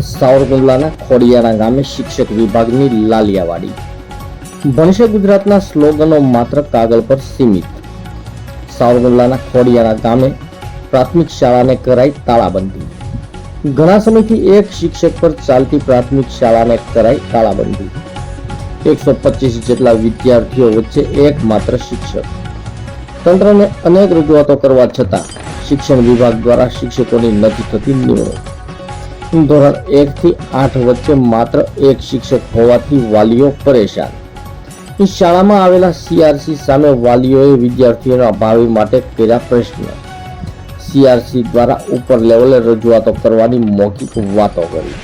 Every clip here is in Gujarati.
સાવરકુંડલાના ખોડિયાના ગામે શિક્ષક વિભાગની લાલિયાવાડી. ભણશે ગુજરાતના સ્લોગનો માત્ર કાગળ પર સીમિત. સાવરકુંડલાના ખોડિયાના ગામે પ્રાથમિક શાળાને કરાઈ તાળાબંધી. ઘણા સમયથી એક શિક્ષક પર ચાલતી પ્રાથમિક શાળાને કરાઈ તાળાબંધી. એકસો પચીસ જેટલા વિદ્યાર્થીઓ વચ્ચે એકમાત્ર શિક્ષક. તંત્રને અનેક રજૂઆતો કરવા છતાં શિક્ષણ વિભાગ દ્વારા શિક્ષકોની નથી થતી નિમણૂક. ધોરણ એક થી આઠ વચ્ચે માત્ર એક શિક્ષક હોવાથી વાલીઓ પરેશાન. એ શાળામાં આવેલા સીઆરસી સામે વાલીઓએ વિદ્યાર્થીઓના ભાવિ માટે કર્યા પ્રશ્ન. સીઆરસી દ્વારા ઉપર લેવલે રજૂઆતો કરવાની મૌખિક વાતો કરી.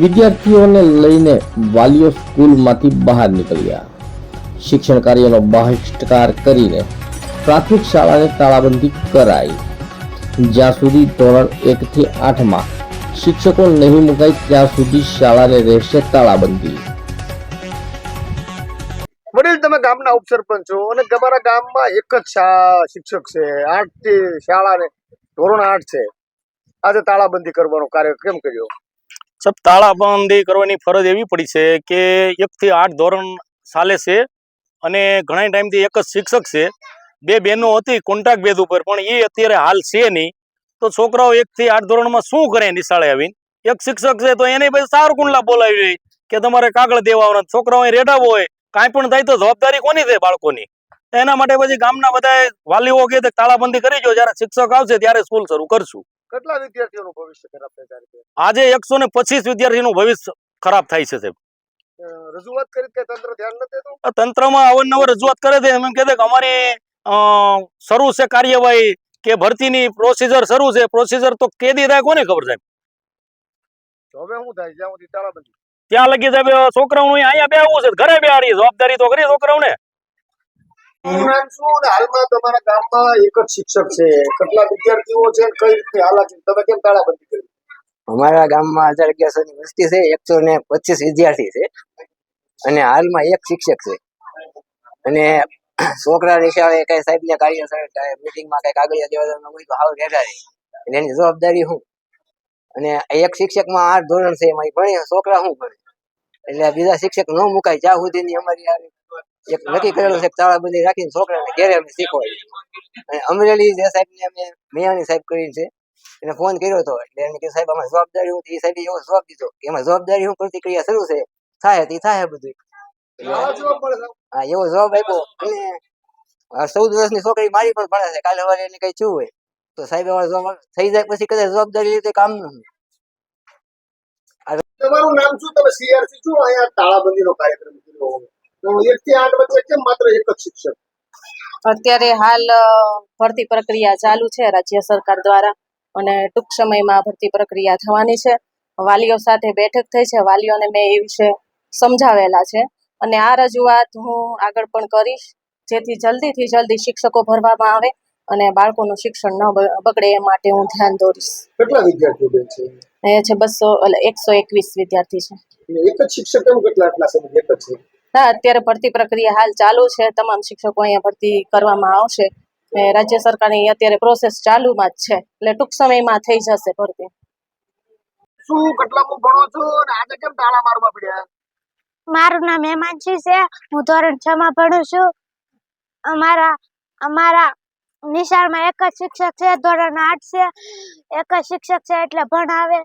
વિદ્યાર્થીઓને લઈને વાલીઓ સ્કૂલમાંથી બહાર નીકળ્યા. શિક્ષણ કાર્યનો બહિષ્કાર કરીને પ્રાથમિક શાળાને તાળાબંધી કરાઈ. જ્યાં સુધી ધોરણ એક થી આઠમાં શિક્ષકો નહીં મુકાય ત્યાં સુધી શાળાને રહેશે તાળાબંધી. વડીલ તમે ગામના ઉપસરપંચ છો અને તમારા ગામમાં એક જ શિક્ષક છે. આઠથી શાળા ને ધોરણ આઠ છે. આજે તાળાબંધી કરવાનો કાર્ય કેમ કર્યો? સબ તાળાબંધી કરવાની ફરજ એવી પડી છે કે એક થી આઠ ધોરણ ચાલે છે અને ઘણા ટાઈમથી એક જ શિક્ષક છે. બે બહેનો હતી કોન્ટ્રાક્ટ બેઝ ઉપર પણ એ અત્યારે હાલ છે નહીં. તો છોકરાઓ એક થી આઠ ધોરણમાં શું કરે નિશાળે આવીને? એક શિક્ષક છે તો એને પછી સારું કુંડલા બોલાવી રહી કે તમારે કાગળ દેવા છોકરાઓ રેડાવો હોય કાંઈ પણ થાય તો જવાબદારી કોની છે બાળકોની? એના માટે પછી ગામના બધા વાલીઓ કે તાળાબંધી કરી જો જયારે શિક્ષક આવશે ત્યારે સ્કૂલ શરૂ કરશું. કેટલા વિદ્યાર્થીઓનું ભવિષ્ય ખરાબ થાય? આજે એકસો ને પચીસ વિદ્યાર્થીનું ભવિષ્ય ખરાબ થાય છે સાહેબ. રજૂઆત કરી કે તંત્ર ધ્યાન નથી દેતું? તંત્રમાં અવારનવાર રજૂઆત કરે છે એમ કહે છે કે અમારી શરૂ છે કાર્યવાહી કે ભરતીની પ્રોસીજર શરૂ છે? પ્રોસીજર તો કેદી થાય કોને ખબર સાહેબ? હવે શું થાય? જ્યાં સુધી તાળાબંધી ત્યાં લગી સાહેબ છોકરાઓનું અહીંયા બેહવું છે ઘરે બેહાડી જવાબદારી તો કરી છોકરાઓને. હાલમાં તમારા ગામમાં એક જ શિક્ષક છે. કેટલા વિદ્યાર્થીઓ છે અને કઈ રીતની હાલાકી તમે કેમ તાળાબંધી કરી? અમારા ગામમાં હજાર અગિયારસો ની વસ્તી છે એકસો ને પચીસ વિદ્યાર્થી છે. અને હાલમાં એક શિક્ષક છે. અને છોકરા નિશાળે કઈ સાહેબ ને કાર્ય મીટિંગમાં કઈ કાગળિયા દેવા જવાનું હોય તો હાવ રેડા રહે એટલે એની જવાબદારી હું. અને એક શિક્ષકમાં આઠ ધોરણ છે, એમાં ભણી છોકરા શું ભણે એટલે બીજા શિક્ષક ન મુકાય, જ્યાં સુધીની અમારી એક નક્કી કરેલું છે તાળા તાળાબંધી રાખીને છોકરાને ઘેરે અમે શીખવાડીએ. અમરેલી જે સાહેબ ને અમે, મિયાણી સાહેબ કરી છે, એને ફોન કર્યો હતો એટલે એને કે સાહેબ અમારી જવાબદારી હતી એ સાહેબ એવો જવાબ દીધો એમાં જવાબદારી હું પ્રતિક્રિયા શરૂ છે? થાય, તે થાય બધું. હા એવો જવાબ આપ્યો અને આ ચૌદ વર્ષની છોકરી મારી પણ ભણે છે. કાલે સવારે એને કઈ થયું હોય. તો સાહેબ એવા જવાબ થઈ જાય પછી કદાચ જવાબદારી લીધે કામનું તમારું નામ શું? તમે સીઆરસી છો? અહીંયા તાળાબંધીનો કાર્યક્રમ કર્યો તો એક થી આઠ વચ્ચે કેમ માત્ર એક જ શિક્ષક અત્યારે હાલ ભરતી પ્રક્રિયા ચાલુ છે રાજ્ય સરકાર દ્વારા. અને ટૂંક સમયમાં ભરતી પ્રક્રિયા થવાની છે. વાલીઓ સાથે બેઠક થઈ છે. વાલીઓને મેં એ વિશે સમજાવેલા છે. અને આ રજૂઆત હું આગળ પણ કરીશ જેથી જલ્દીથી જલ્દી શિક્ષકો ભરવામાં આવે અને બાળકોનું શિક્ષણ ન બગડે એ માટે હું ધ્યાન દોરીશ. કેટલા વિદ્યાર્થીઓ છે? એ છે બસો એટલે એકસો એકવીસ વિદ્યાર્થી છે. એક જ શિક્ષક કેટલા આટલા સમય એક જ છે? ના અત્યારે ભરતી પ્રક્રિયા હાલ ચાલુ છે તમામ શિક્ષકો અહીંયા ભરતી કરવામાં આવશે. રાજ્ય સરકારની અત્યારે પ્રોસેસ ચાલુમાં જ છે એટલે ટૂંક સમયમાં થઈ જશે ભરતી. શું કેટલામું ભણો છો અને આજે કેમ તાળા મારવા પડ્યા? મારું નામ હેમાંશી છે. હું ધોરણ છ માં ભણું છું. અમારા અમારા નિશાળમાં એક જ શિક્ષક છે ધોરણ આઠ છે. એક જ શિક્ષક છે એટલે ભણાવે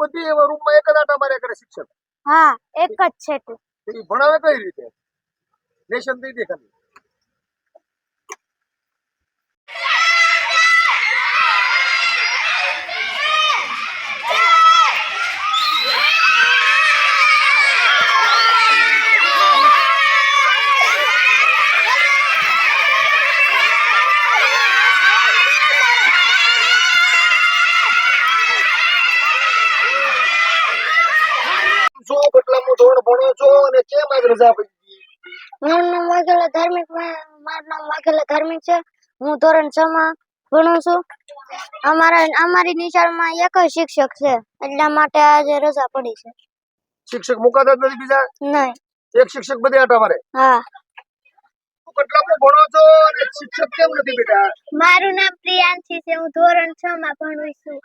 બધી રૂમમાં એક જ આટા મારે કરે શિક્ષક. હા એક જ છે તે. ભણાવે કઈ રીતે? લેશન દીધી ખાલી. અને કેમ આજ રજા પડી મારું નામ વાઘેલા ધાર્મિક મા- મારું નામ વાઘેલા ધાર્મિક છે. હું ધોરણ 6 માં ભણું છું. અમારા અમારી નિશાળમાં એક જ શિક્ષક છે. એટલા માટે આજે રજા પડી છે. શિક્ષક મુકાતા જ નથી બીજા? નહીં. એક શિક્ષક બધે આટા મારે હા. તું ભણો છો અને શિક્ષક કેમ નથી બેટા? મારું નામ પ્રિયાંશી છે. હું ધોરણ છ માં ભણું છું.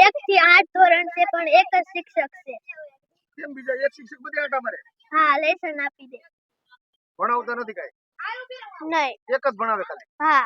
એક થી આઠ ધોરણ છે પણ એક જ શિક્ષક છે. કેમ બીજા? એક શિક્ષક બધે આટા મારે હા લેસન આપી દે. ભણાવતા નથી કાંઈ? નહીં. એક જ ભણાવે ખાલી? હા.